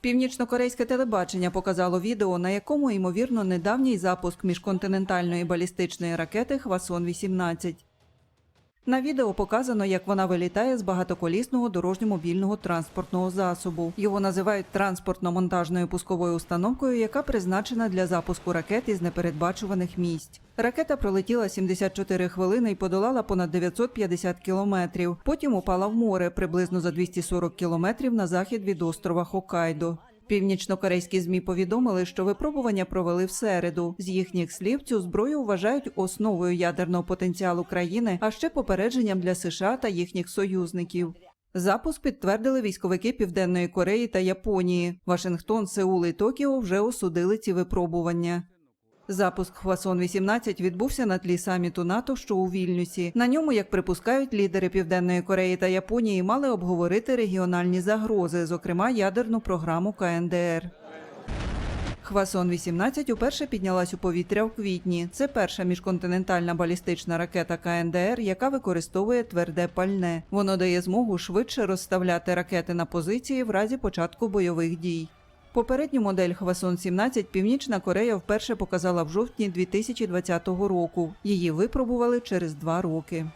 Північно-корейське телебачення показало відео, на якому ймовірно недавній запуск міжконтинентальної балістичної ракети Хвасон-18. На відео показано, як вона вилітає з багатоколісного дорожньо-мобільного транспортного засобу. Його називають транспортно-монтажною пусковою установкою, яка призначена для запуску ракет із непередбачуваних місць. Ракета пролетіла 74 хвилини і подолала понад 950 кілометрів. Потім упала в море приблизно за 240 кілометрів на захід від острова Хоккайдо. Північно-корейські змі повідомили, що випробування провели в середу. З їхніх слів цю зброю вважають основою ядерного потенціалу країни, а ще попередженням для США та їхніх союзників. Запуск підтвердили військовики Південної Кореї та Японії. Вашингтон, Сеул і Токіо вже осудили ці випробування. Запуск Хвасон 18 відбувся на тлі саміту НАТО, що у Вільнюсі. На ньому, як припускають, лідери Південної Кореї та Японії мали обговорити регіональні загрози, зокрема ядерну програму КНДР. Хвасон 18 уперше піднялась у повітря в квітні. Це перша міжконтинентальна балістична ракета КНДР, яка використовує тверде пальне. Воно дає змогу швидше розставляти ракети на позиції в разі початку бойових дій. Попередню модель Хвасон 17 Північна Корея вперше показала в жовтні 2020 року. Її випробували через два роки.